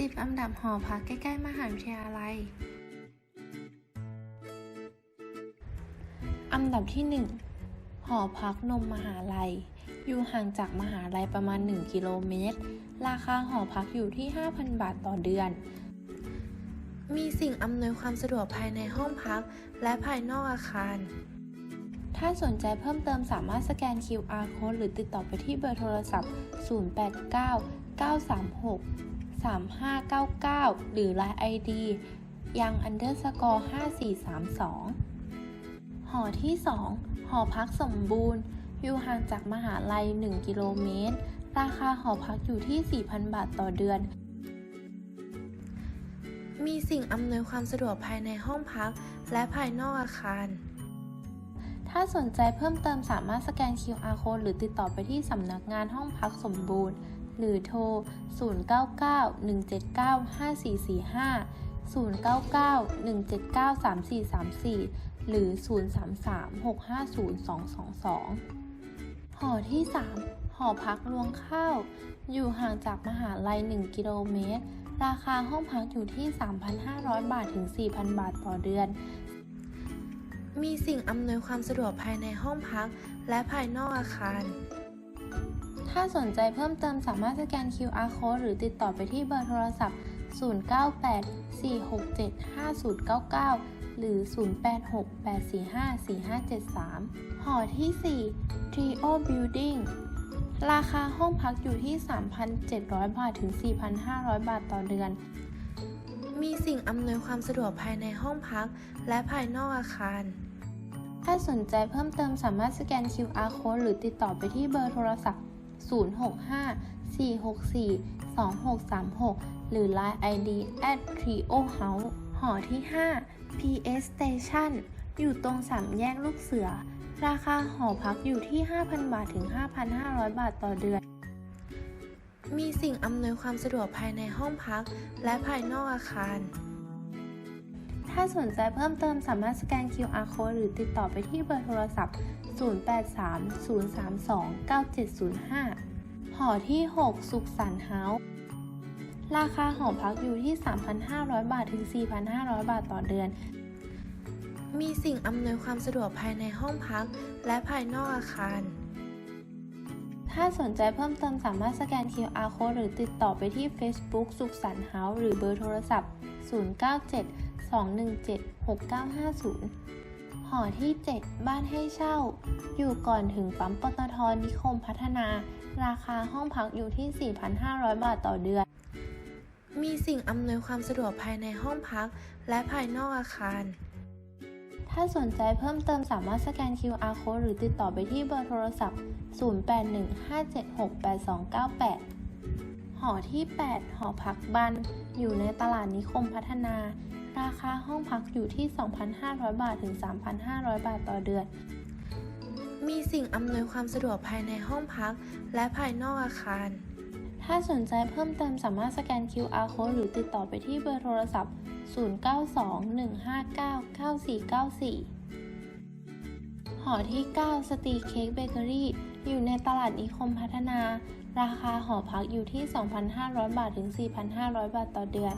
10 อันดับหอพักใกล้ ๆ มหาวิทยาลัย อันดับที่ 1 หอพักนมมหาลัย อยู่ห่างจากมหาลัยประมาณ 1 กิโลเมตร ราคาหอพักอยู่ที่ 5,000 บาทต่อเดือน มีสิ่งอำนวยความสะดวกภายในห้องพักและภายนอกอาคาร ถ้าสนใจเพิ่มเติมสามารถสแกน QR code หรือติดต่อไปที่เบอร์โทรศัพท์ 089 936 3599 หรือ Line ID ยัง underscore 5432 หอที่ 2 หอพักสมบูรณ์ อยู่ห่างจากมหาลัย 1 กิโลเมตร ราคาหอพักอยู่ที่ 4,000 บาทต่อเดือน มีสิ่งอำนวยความสะดวกภายในห้องพักและภายนอกอาคาร ถ้าสนใจเพิ่มเติมสามารถสแกน QR code หรือติดต่อไปที่สำนักงานห้องพักสมบูรณ์ หรือโทร 099-179-5445 099-179-3434 หรือ 033-650-222 หอที่ 3 หอพักรวงข้าว อยู่ห่างจากมหาลัย 1 กิโลเมตร ราคาห้องพักอยู่ที่ 3,500 บาทถึง 4,000 บาทต่อเดือน มีสิ่งอำนวยความสะดวกภายในห้องพักและภายนอกอาคาร ถ้าสนใจเพิ่มเติมสามารถสแกน QR code หรือติดต่อไปที่เบอร์โทรศัพท์ 098 467 5099 หรือ 086 845 4573 หอที่ 4 Trio Building ราคาห้องพักอยู่ที่ 3,700 บาท ถึง 4,500 บาทต่อเดือน มีสิ่งอำนวยความสะดวกภายในห้องพัก และภายนอกอาคาร ถ้าสนใจเพิ่มเติมสามารถสแกน QR code หรือติดต่อไปที่เบอร์โทรศัพท์ 065 464 2636 หรือ Line ID at trio house หอที่ 5 PS Station อยู่ตรงสามแยกลูกเสือ ราคาหอพักอยู่ที่ 5,000 บาทถึง 5,500 บาทต่อเดือน มีสิ่งอำนวยความสะดวกภายในห้องพักและภายนอกอาคาร ถ้าสนใจเพิ่มเติมสามารถสแกน QR code หรือติดต่อไปที่เบอร์โทรศัพท์ 083-032-9705 หอที่ 6 สุขสันต์เฮาส์ราคาหอพักอยู่ที่ 3,500 บาท ถึง 4,500 บาทต่อเดือน มีสิ่งอำนวยความสะดวกภายในห้องพัก และภายนอกอาคาร ถ้าสนใจเพิ่มเติมสามารถสแกน QR code หรือติดต่อไปที่ Facebook สุขสันต์เฮาส์หรือเบอร์โทรศัพท์ 097 217 6950 หอที่ 7 บ้านให้เช่า อยู่ก่อนถึงปั๊มปตทนิคมพัฒนา ราคาห้องพักอยู่ที่ 4,500 บาทต่อเดือน มีสิ่งอำนวยความสะดวกภายในห้องพักและภายนอกอาคาร ถ้าสนใจเพิ่มเติมสามารถสแกน QR code หรือติดต่อไปที่เบอร์โทรศัพท์ 0815768298หอที่ 8 หอพักบัน อยู่ในตลาดนิคมพัฒนา ราคาห้องพักอยู่ที่ 2,500 บาทถึง 3,500 บาทต่อเดือน มีสิ่งอำนวยความสะดวกภายในห้องพักและภายนอกอาคาร ถ้าสนใจเพิ่มเติมสามารถสแกน QR code หรือติดต่อไปที่เบอร์โทรศัพท์ 0921599494หอที่ 9 สตีเค้กเบเกอรี่ อยู่ในตลาดนิคมพัฒนา ราคาหอพักอยู่ที่ 2,500 บาท ถึง 4,500 บาทต่อเดือน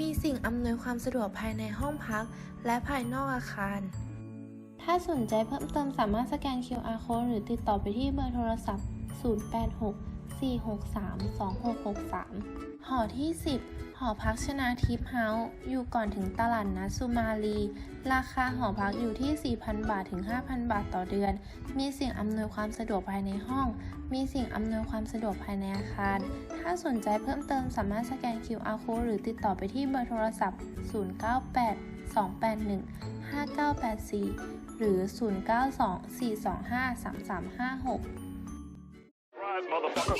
มีสิ่งอำนวยความสะดวกภายในห้องพัก และภายนอกอาคาร ถ้าสนใจเพิ่มเติมสามารถสแกน QR code หรือติดต่อไปที่เบอร์โทรศัพท์ 086 463 2663 หอที่ 10 หอพักชนาทิพย์เฮาส์อยู่ก่อนถึงตลาดนัดสุมาลี ราคาหอพักอยู่ที่ 4,000 บาทถึง 5,000 บาทต่อเดือน มีสิ่งอำนวยความสะดวกภายในห้อง มีสิ่งอำนวยความสะดวกภายในอาคาร ถ้าสนใจเพิ่มเติมสามารถสแกน QR code หรือติดต่อไปที่เบอร์โทรศัพท์ 098 281 5984 หรือ 092 425 3356 live, motherfucker.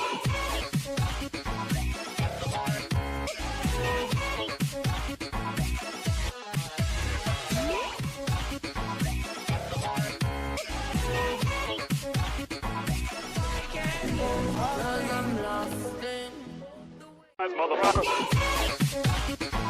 Motherfucker.